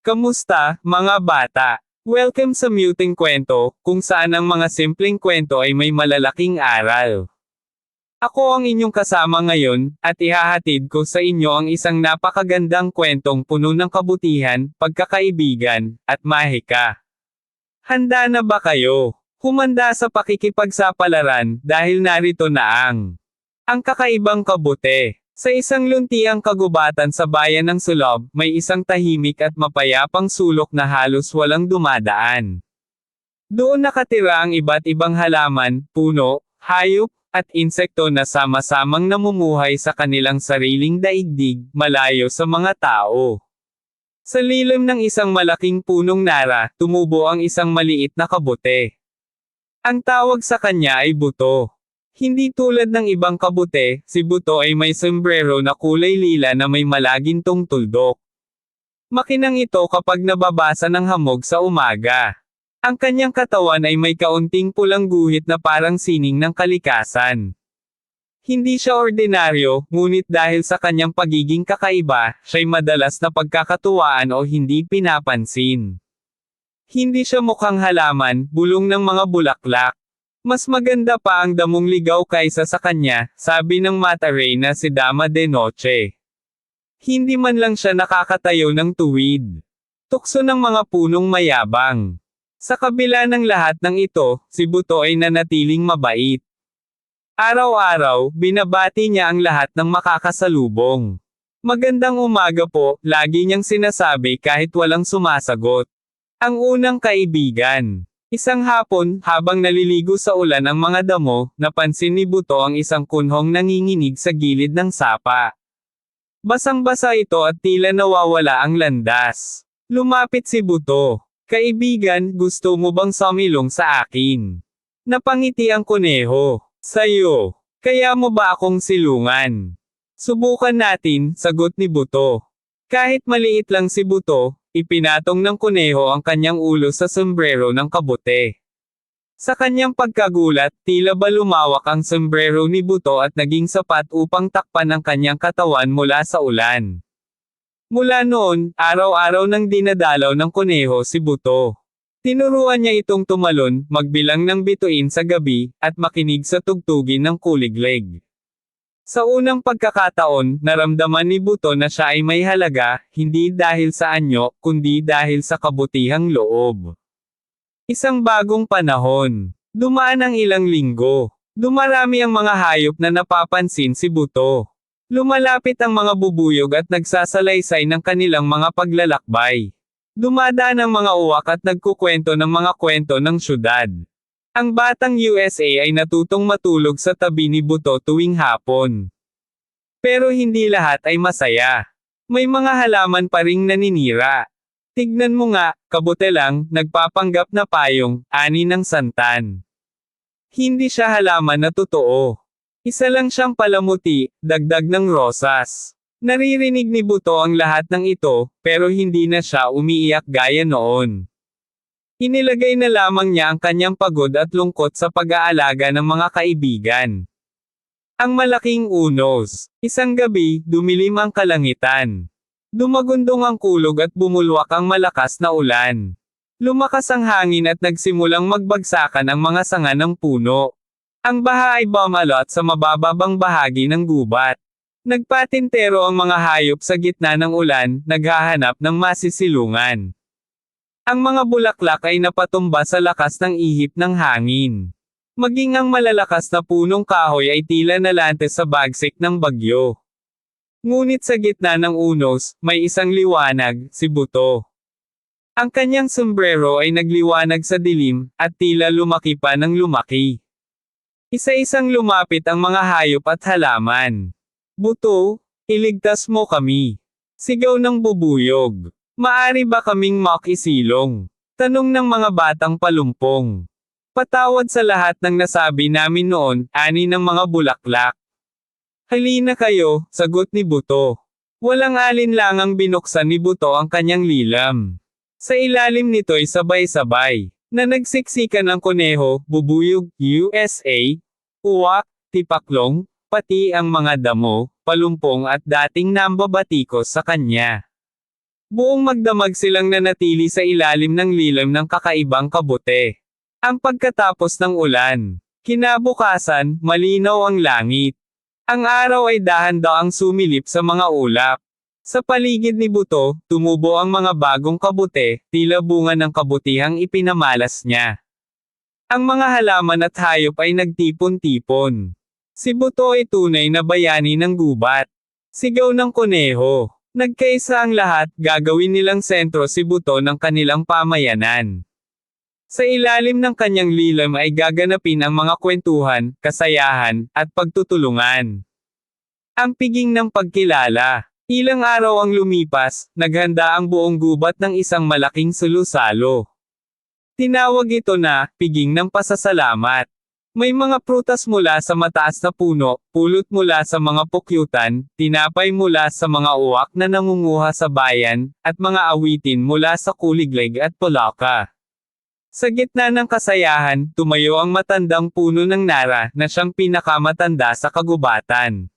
Kamusta, mga bata? Welcome sa Muting Kwento, kung saan ang mga simpleng kwento ay may malalaking aral. Ako ang inyong kasama ngayon, at ihahatid ko sa inyo ang isang napakagandang kwentong puno ng kabutihan, pagkakaibigan, at mahika. Handa na ba kayo? Humanda sa pakikipagsapalaran, dahil narito na ang ang kakaibang kabute. Sa isang luntiang kagubatan sa bayan ng Sulob, may isang tahimik at mapayapang sulok na halos walang dumadaan. Doon nakatira ang iba't ibang halaman, puno, hayop, at insekto na sama-samang namumuhay sa kanilang sariling daigdig, malayo sa mga tao. Sa lilim ng isang malaking punong nara, tumubo ang isang maliit na kabute. Ang tawag sa kanya ay buto. Hindi tulad ng ibang kabute, si Buto ay may sombrero na kulay lila na may malagintong tuldok. Makinang ito kapag nababasa ng hamog sa umaga. Ang kanyang katawan ay may kaunting pulang guhit na parang sining ng kalikasan. Hindi siya ordinaryo, ngunit dahil sa kanyang pagiging kakaiba, siya'y madalas na pagkakatuwaan o hindi pinapansin. Hindi siya mukhang halaman, bulong ng mga bulaklak. Mas maganda pa ang damong ligaw kaysa sa kanya, sabi ng Mataray na si Dama de Noche. Hindi man lang siya nakakatayo ng tuwid. Tukso ng mga punong mayabang. Sa kabila ng lahat ng ito, si Buto ay nanatiling mabait. Araw-araw, binabati niya ang lahat ng makakasalubong. Magandang umaga po, lagi niyang sinasabi kahit walang sumasagot. Ang unang kaibigan. Isang hapon, habang naliligo sa ulan ang mga damo, napansin ni Buto ang isang kunhong nanginginig sa gilid ng sapa. Basang-basa ito at tila nawawala ang landas. Lumapit si Buto. Kaibigan, gusto mo bang sumilong sa akin? Napangiti ang kuneho. Sa'yo. Kaya mo ba akong silungan? Subukan natin, sagot ni Buto. Kahit maliit lang si Buto, ipinatong ng kuneho ang kanyang ulo sa sombrero ng kabute. Sa kanyang pagkagulat, tila ba lumawak ang sombrero ni Buto at naging sapat upang takpan ang kanyang katawan mula sa ulan. Mula noon, araw-araw nang dinadalaw ng kuneho si Buto. Tinuruan niya itong tumalon, magbilang ng bituin sa gabi, at makinig sa tugtugin ng kuliglig. Sa unang pagkakataon, naramdaman ni Buto na siya ay may halaga, hindi dahil sa anyo, kundi dahil sa kabutihang loob. Isang bagong panahon. Dumaan ang ilang linggo. Dumarami ang mga hayop na napapansin si Buto. Lumalapit ang mga bubuyog at nagsasalaysay ng kanilang mga paglalakbay. Dumadaan ang mga uwak at nagkukwento ng mga kwento ng syudad. Ang batang USA ay natutong matulog sa tabi ni Buto tuwing hapon. Pero hindi lahat ay masaya. May mga halaman pa ring naninira. Tignan mo nga, kabute lang, nagpapanggap na payong, ani ng santan. Hindi siya halaman na totoo. Isa lang siyang palamuti, dagdag ng rosas. Naririnig ni Buto ang lahat ng ito, pero hindi na siya umiiyak gaya noon. Inilagay na lamang niya ang kanyang pagod at lungkot sa pag-aalaga ng mga kaibigan. Ang malaking unos. Isang gabi, dumilim ang kalangitan. Dumagundong ang kulog at bumulwak ang malakas na ulan. Lumakas ang hangin at nagsimulang magbagsakan ang mga sanga ng puno. Ang baha ay bumalot sa mabababang bahagi ng gubat. Nagpatintero ang mga hayop sa gitna ng ulan, naghahanap ng masisilungan. Ang mga bulaklak ay napatumba sa lakas ng ihip ng hangin. Maging ang malalakas na punong kahoy ay tila nalante sa bagsik ng bagyo. Ngunit sa gitna ng unos, may isang liwanag, si Buto. Ang kanyang sombrero ay nagliwanag sa dilim, at tila lumaki pa ng lumaki. Isa-isang lumapit ang mga hayop at halaman. Buto, iligtas mo kami. Sigaw ng bubuyog. Maari ba kaming makisilong? Tanong ng mga batang palumpong. Patawad sa lahat ng nasabi namin noon, ani ng mga bulaklak. Halina kayo, sagot ni Buto. Walang alinlangang binuksan ni Buto ang kanyang lilam. Sa ilalim nito'y sabay-sabay, na nagsiksikan ang kuneho, bubuyog, USA, uwak, tipaklong, pati ang mga damo, palumpong at dating nambabatikos sa kanya. Buong magdamag silang nanatili sa ilalim ng lilim ng kakaibang kabute. Ang pagkatapos ng ulan. Kinabukasan, malinaw ang langit. Ang araw ay dahan-daang sumilip sa mga ulap. Sa paligid ni Buto, tumubo ang mga bagong kabute, tila bunga ng kabutihang ipinamalas niya. Ang mga halaman at hayop ay nagtipon-tipon. Si Buto ay tunay na bayani ng gubat. Sigaw ng kuneho. Nagkaisa ang lahat, gagawin nilang sentro si Buto ng kanilang pamayanan. Sa ilalim ng kanyang lilam ay gaganapin ang mga kwentuhan, kasayahan, at pagtutulungan. Ang piging ng pagkilala. Ilang araw ang lumipas, naghanda ang buong gubat ng isang malaking sulusalo. Tinawag ito na, piging ng pasasalamat. May mga prutas mula sa mataas na puno, pulot mula sa mga pukyutan, tinapay mula sa mga uwak na nangunguha sa bayan, at mga awitin mula sa kuliglig at polaka. Sa gitna ng kasayahan, tumayo ang matandang puno ng nara na siyang pinakamatanda sa kagubatan.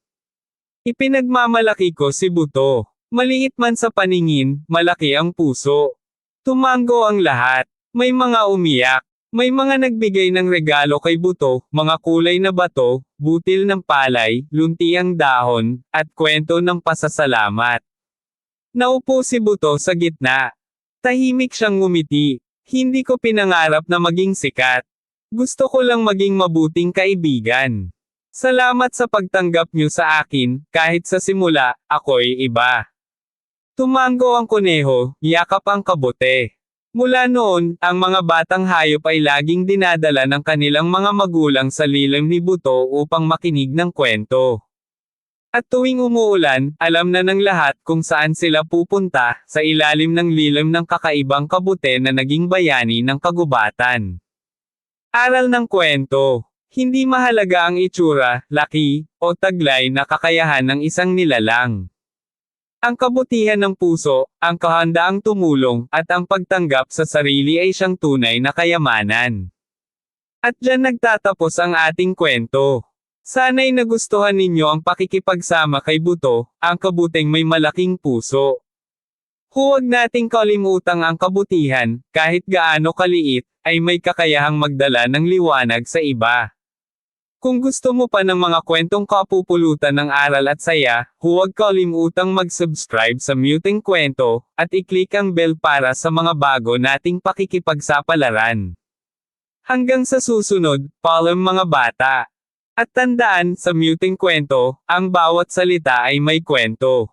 Ipinagmamalaki ko si Buto. Maliit man sa paningin, malaki ang puso. Tumango ang lahat. May mga umiyak. May mga nagbigay ng regalo kay Buto, mga kulay na bato, butil ng palay, luntiang dahon, at kwento ng pasasalamat. Naupo si Buto sa gitna. Tahimik siyang ngumiti. Hindi ko pinangarap na maging sikat. Gusto ko lang maging mabuting kaibigan. Salamat sa pagtanggap niyo sa akin, kahit sa simula, ako'y iba. Tumango ang kuneho, yakap ang kabute. Mula noon, ang mga batang hayop ay laging dinadala ng kanilang mga magulang sa lilim ni Buto upang makinig ng kwento. At tuwing umuulan, alam na ng lahat kung saan sila pupunta, sa ilalim ng lilim ng kakaibang kabute na naging bayani ng kagubatan. Aral ng kwento. Hindi mahalaga ang itsura, laki, o taglay na kakayahan ng isang nilalang. Ang kabutihan ng puso, ang kahandaang tumulong, at ang pagtanggap sa sarili ay siyang tunay na kayamanan. At dyan nagtatapos ang ating kwento. Sana'y nagustuhan ninyo ang pakikipagsama kay Buto, ang kabuteng may malaking puso. Huwag nating kalimutang ang kabutihan, kahit gaano kaliit, ay may kakayahang magdala ng liwanag sa iba. Kung gusto mo pa ng mga kwentong kapupulutan ng aral at saya, huwag kalimutang mag-subscribe sa Muting Kwento, at i-click ang bell para sa mga bago nating pakikipagsapalaran. Hanggang sa susunod, paalam mga bata. At tandaan, sa Muting Kwento, ang bawat salita ay may kwento.